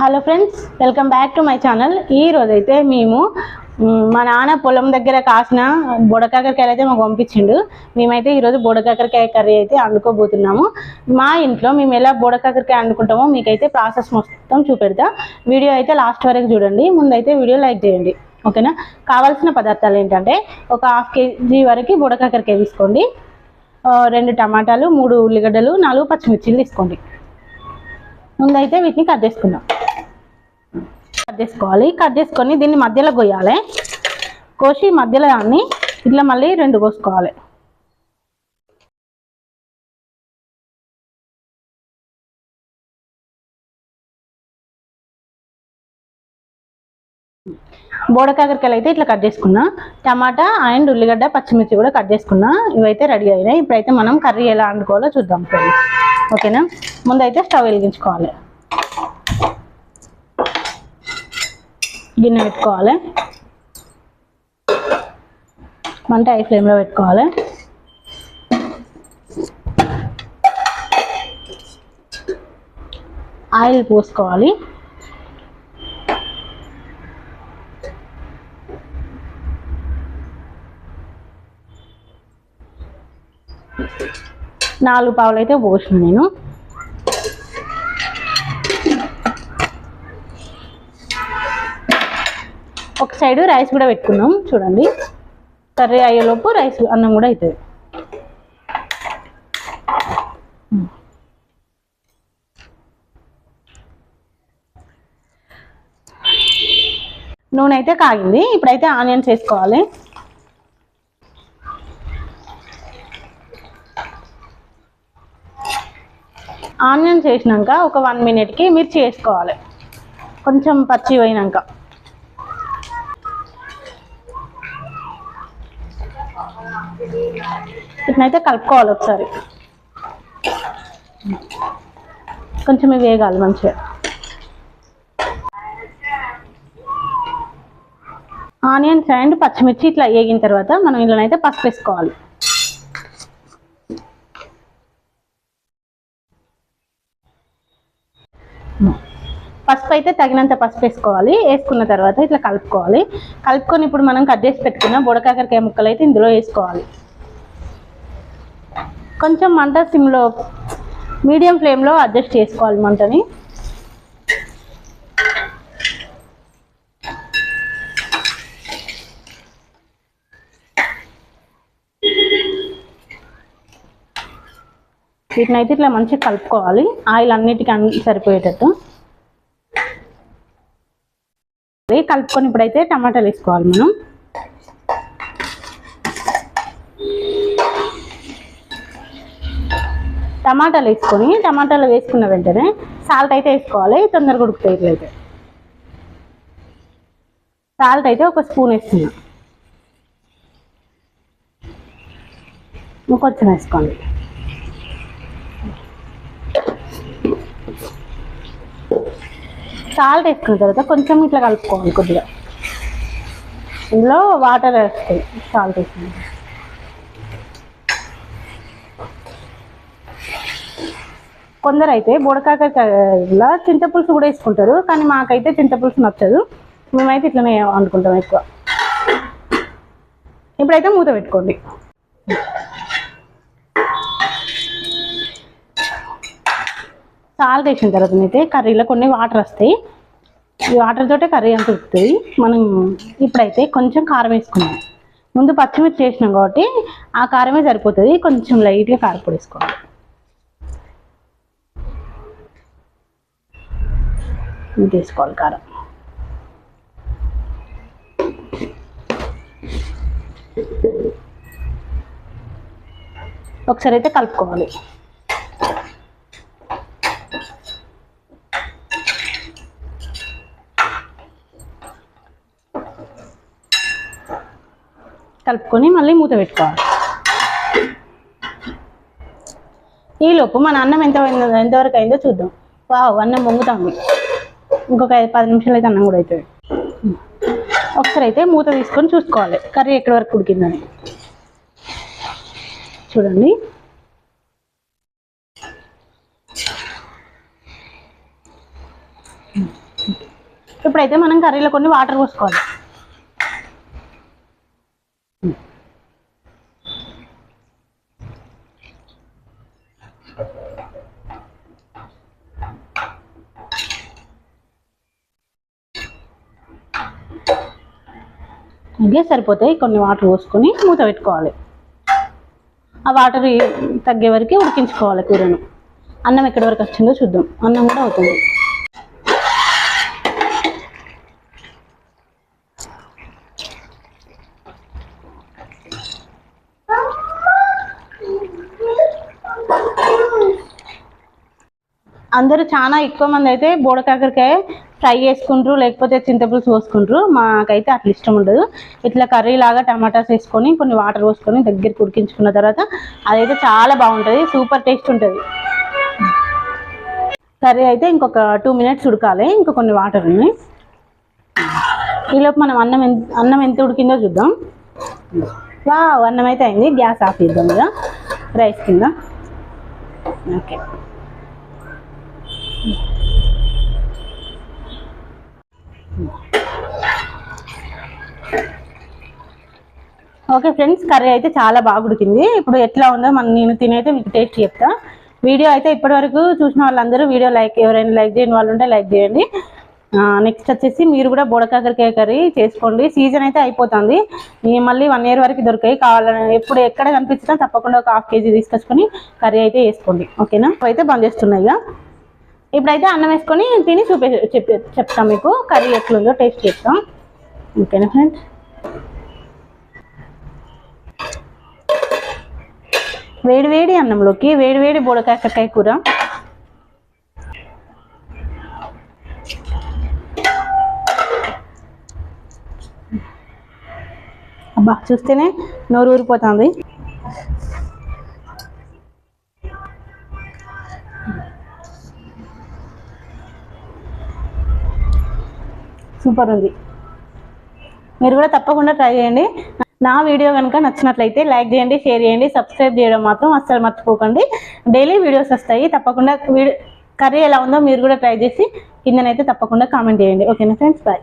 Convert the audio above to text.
Hello friends welcome back to my channel ఈ రోజైతే మేము మా నాన్న పొలం దగ్గర కాసిన బుడకాకరకాయలు అయితే మాకు పంపించిండు. మేమైతే ఈరోజు బుడకాకరకాయ కర్రీ అయితే వండుకోబోతున్నాము. మా ఇంట్లో మేము ఎలా బుడకాకరకాయ వండుకుంటామో మీకైతే ప్రాసెస్ మొత్తం చూపెడతా. వీడియో అయితే లాస్ట్ వరకు చూడండి. ముందైతే వీడియో లైక్ చేయండి. ఓకేనా? కావాల్సిన పదార్థాలు ఏంటంటే ఒక హాఫ్ కేజీ వరకు బుడకాకరకాయ తీసుకోండి. రెండు టమాటాలు మూడు ఉల్లిగడ్డలు నాలుగు పచ్చిమిర్చిలు తీసుకోండి. ముందైతే వీటిని కట్ చేసుకుందాం. కట్ చేసుకోవాలి. కట్ చేసుకొని దీన్ని మధ్యలో కొయ్యాలి కోసి మధ్యలో దాన్ని ఇట్లా మళ్ళీ రెండు కోసుకోవాలి. బోడకాకరకాయలు అయితే ఇట్లా కట్ చేసుకున్నా. టమాటా అండ్ ఉల్లిగడ్డ పచ్చిమిర్చి కూడా కట్ చేసుకున్నా. ఇవైతే రెడీ అయినాయి. ఇప్పుడైతే మనం కర్రీ ఎలా వండుకోవాలో చూద్దాం ఫ్రెండ్స్. ఓకేనా? ముందైతే స్టవ్ వెలిగించుకోవాలి. గిన్నె పెట్టుకోవాలి. మంట హై ఫ్లేమ్లో పెట్టుకోవాలి. ఆయిల్ పోసుకోవాలి. నాలుగు పావులు అయితే పోసిన నేను ఒక సైడ్ రైస్ కూడా పెట్టుకున్నాం. చూడండి. కర్రీ అయ్యేలోపు రైస్ అన్నం కూడా అవుతుంది నూనె అయితే కాగింది. ఇప్పుడైతే ఆనియన్స్ వేసుకోవాలి. ఆనియన్స్ వేసినాక ఒక వన్ మినిట్కి మిర్చి వేసుకోవాలి. కొంచెం పచ్చి పోయినాక ఇట్నైతే కలుపుకోవాలి ఒకసారి. కొంచెం వేగాలి మంచిగా. ఆనియన్స్ అండ్ పచ్చిమిర్చి ఇట్లా వేగిన తర్వాత మనం ఇందులోనైతే పసుపు వేసుకోవాలి. పసుపు అయితే తగినంత పసుపు వేసుకోవాలి. వేసుకున్న తర్వాత ఇట్లా కలుపుకోవాలి. కలుపుకొని ఇప్పుడు మనం కట్ చేసి పెట్టుకున్న బుడకాకరకాయ ముక్కలు అయితే ఇందులో వేసుకోవాలి. కొంచెం మంట సిమ్లో మీడియం ఫ్లేమ్లో అడ్జస్ట్ చేసుకోవాలి మంటని. వీటిని అయితే ఇట్లా మంచిగా కలుపుకోవాలి. ఆయిల్ అన్నిటికీ అన్ని సరిపోయేటట్టు. అదే కలుపుకొని ఇప్పుడైతే టమాటాలు వేసుకోవాలి మనం. టమాటాలు వేసుకొని టమాటాలు వేసుకున్న వెంటనే సాల్ట్ అయితే వేసుకోవాలి తొందరగా ఉడుకుతాయి ఇట్లయితే సాల్ట్ అయితే ఒక స్పూన్ వేసుకున్నాం. ఇంకొంచెం వేసుకోండి. సాల్ట్ వేసుకున్న తర్వాత కొంచెం ఇట్లా కలుపుకోవాలి కొద్దిగా. ఇందులో వాటర్ వేస్తాయి సాల్ట్ వేసుకున్న కొందరు అయితే బుడకాకరకాయలో చింతపులుసు కూడా వేసుకుంటారు కానీ మాకైతే చింతపులుసు నచ్చదు. మేమైతే ఇట్లనే వండుకుంటాం ఎక్కువ. ఇప్పుడైతే మూత పెట్టుకోండి. సాల్ట్ వేసిన తర్వాత అయితే కర్రీలో కొన్ని వాటర్ వస్తాయి. ఈ వాటర్ తోటే కర్రీ అంత ఉడుకుతుంది. మనం ఇప్పుడైతే కొంచెం కారం వేసుకున్నాం ముందు పచ్చిమిర్చి వేసినాం కాబట్టి ఆ కారమే సరిపోతుంది. కొంచెం లైట్గా కారపొడి వేసుకోవాలి. ఇది వేసుకోవాలి కారం. ఒకసారి అయితే కలుపుకోవాలి. కలుపుకొని మళ్ళీ మూత పెట్టుకోవాలి. ఈలోపు మన అన్నం ఎంత ఎంతవరకు అయిందో చూద్దాం. వావ్ అన్నం పొంగుతాంది. ఇంకొక ఐదు పది నిమిషాలు అయితే అన్నం కూడా అవుతుంది ఒకసారి అయితే మూత తీసుకొని చూసుకోవాలి. కర్రీ ఎక్కడి వరకు ఉడికిందని. చూడండి. ఇప్పుడైతే మనం కర్రీలో కొన్ని వాటర్ పోసుకోవాలి. ఇదే సరిపోతాయి. కొన్ని వాటర్ పోసుకొని మూత పెట్టుకోవాలి. ఆ వాటర్ తగ్గే వరకు ఉడికించుకోవాలి కూరను. అన్నం ఎక్కడి వరకు వచ్చిందో చూద్దాం. అన్నం కూడా అవుతుంది. అందరూ చాలా ఎక్కువ మంది అయితే బోడకాకరకాయ ఫ్రై చేసుకుంటారు లేకపోతే చింతపులుసు పోసుకుంటారు. మాకైతే అట్లా ఇష్టం ఉండదు. ఇట్లా కర్రీ లాగా టమాటాస్ వేసుకొని కొన్ని వాటర్ పోసుకొని దగ్గరికి ఉడికించుకున్న తర్వాత అదైతే చాలా బాగుంటుంది సూపర్ టేస్ట్ ఉంటుంది. కర్రీ అయితే ఇంకొక టూ మినిట్స్ ఉడకాలి ఇంకా కొన్ని వాటర్ ఉన్నాయి. ఈలోపు మనం అన్నం ఎంత అన్నం ఎంత ఉడికిందో చూద్దాం. వా అన్నం అయితే అయింది. గ్యాస్ ఆఫ్ చేద్దాం కదా రైస్ కింద. ఓకే. ఓకే ఫ్రెండ్స్ కర్రీ అయితే చాలా బాగా ఉడికింది. ఇప్పుడు ఎట్లా ఉందో మనం నేను తినైతే మీకు టేస్ట్ చెప్తా. వీడియో అయితే ఇప్పటివరకు చూసిన వాళ్ళందరూ వీడియో లైక్ ఎవరైనా లైక్ చేయని వాళ్ళు ఉంటే లైక్ చేయండి. నెక్స్ట్ వచ్చేసి మీరు కూడా బుడకాకరకాయ కర్రీ చేసుకోండి. సీజన్ అయితే అయిపోతుంది. మీ మళ్ళీ వన్ ఇయర్ వరకు దొరికాయి. కావాలని ఎప్పుడు ఎక్కడ కనిపించినా తప్పకుండా ఒక హాఫ్ కేజీ తీసుకొచ్చుకొని కర్రీ అయితే వేసుకోండి ఓకేనా? అయితే బంద్ చేస్తున్నాయి ఇప్పుడైతే అన్నం వేసుకొని తిని చూపే చెప్పి చెప్తాం మీకు. కర్రీ ఎట్లుందో టేస్ట్ చేస్తాం ఓకేనా ఫ్రెండ్స్? వేడివేడి అన్నంలోకి వేడివేడి వేడి కూర. అబ్బా చూస్తేనే నోరు ఊరిపోతుంది. సూపర్ ఉంది. మీరు కూడా తప్పకుండా ట్రై చేయండి. నా వీడియో కనుక నచ్చినట్లయితే లైక్ చేయండి షేర్ చేయండి సబ్స్క్రైబ్ చేయడం మాత్రం అస్సలు మర్చిపోకండి. డైలీ వీడియోస్ వస్తాయి. తప్పకుండా వీడియో కర్రీ ఎలా ఉందో మీరు కూడా ట్రై చేసి కిందనైతే తప్పకుండా కామెంట్ చేయండి. ఓకేనా ఫ్రెండ్స్? బాయ్.